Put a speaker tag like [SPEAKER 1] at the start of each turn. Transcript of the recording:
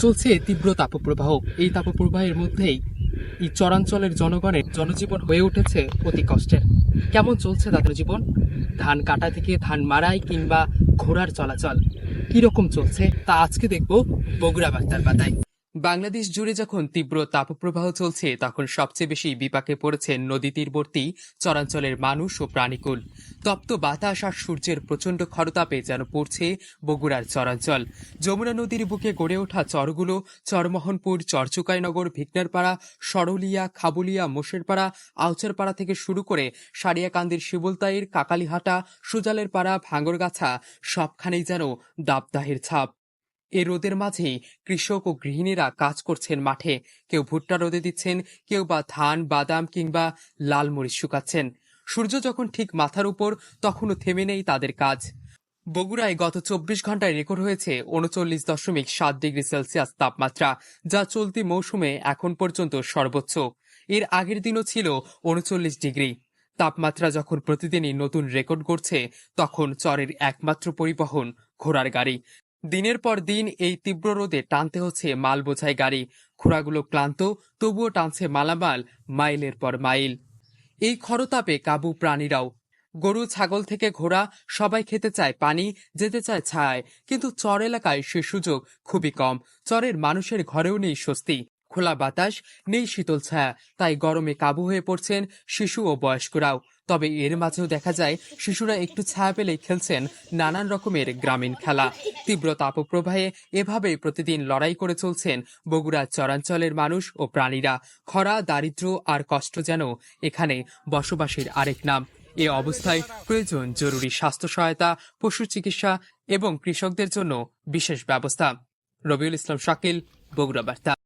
[SPEAKER 1] চলছে তীব্র তাপপ্রবাহ। এই তাপপ্রবাহের মধ্যেই এই চরাঞ্চলের জনগণের জনজীবন হয়ে উঠেছে অতি কষ্টের। কেমন চলছে তাদের জীবন? ধান কাটা থেকে ধান মারাই কিংবা ঘোড়ার চলাচল, কীরকম চলছে তা আজকে দেখব বগুড়া বার্তার পাতায়। বাংলাদেশ জুড়ে যখন তীব্র তাপপ্রবাহ চলছে, তখন সবচেয়ে বেশি বিপাকে পড়েছে নদী তীরবর্তী, চরাঞ্চলের মানুষ ও প্রাণীকুল। তপ্ত বাতাস আর সূর্যের প্রচণ্ড খরতাপে যেন পড়ছে বগুড়ার চরাঞ্চল। যমুনা নদীর বুকে গড়ে ওঠা চরগুলো, চরমোহনপুর, চরচুকাইনগর, ভিকনারপাড়া, সরলিয়া, খাবুলিয়া, মোশেরপাড়া, আউচারপাড়া থেকে শুরু করে সারিয়াকান্দির শিবলতাইর, কাকালিহাটা সুজালের পাড়া ভাঙরগাছা সবখানেই যেন দাবদাহের ছাপ। এ রোদের মাঝেই কৃষক ও গৃহিণীরা কাজ করছেন মাঠে। কেউ ভুট্টা রোদে দিচ্ছেন, কেউ বা ধান, বাদাম কিংবা লাল মরিচ শুকাচ্ছেন। সূর্য যখন ঠিক মাথার উপর, তখনও থেমে নেই তাদের কাজ। বগুড়ায় গত চব্বিশ ঘন্টায় রেকর্ড হয়েছে উনচল্লিশ দশমিক সাত ডিগ্রি সেলসিয়াস তাপমাত্রা, যা চলতি মৌসুমে এখন পর্যন্ত সর্বোচ্চ। এর আগের দিনও ছিল উনচল্লিশ ডিগ্রি। তাপমাত্রা যখন প্রতিদিনই নতুন রেকর্ড করছে তখন চরের একমাত্র পরিবহন ঘোড়ার গাড়ি। দিনের পর দিন এই তীব্র রোদে টানতে হচ্ছে মাল বোঝাই গাড়ি। ঘোড়াগুলো ক্লান্ত, তবুও টানছে মালামাল মাইলের পর মাইল। এই খরতাপে কাবু প্রাণীরাও। গরু, ছাগল থেকে ঘোড়া, সবাই খেতে চায় পানি, যেতে চায় ছায় কিন্তু চর এলাকায় সে সুযোগ খুবই কম। চরের মানুষের ঘরেও নেই স্বস্তি। খোলা বাতাস, নেই শীতল ছায়া। তাই গরমে কাবু হয়ে পড়ছেন শিশু ও বয়স্করাও। তবে এর মাঝেও দেখা যায়, শিশুরা একটু ছায়া পেলেই খেলছেন নানান রকমের গ্রামীণ খেলা। তীব্র তাপপ্রবাহে এভাবে প্রতিদিন লড়াই করে চলছেন বগুড়ার চরাঞ্চলের মানুষ ও প্রাণীরা। খরা, দারিদ্র্য আর কষ্ট যেন এখানে বসবাসের আরেক নাম। এ অবস্থায় প্রয়োজন জরুরি স্বাস্থ্য সহায়তা, পশু চিকিৎসা এবং কৃষকদের জন্য বিশেষ ব্যবস্থা। রবিউল ইসলাম শাকিল, বগুড়া বার্তা।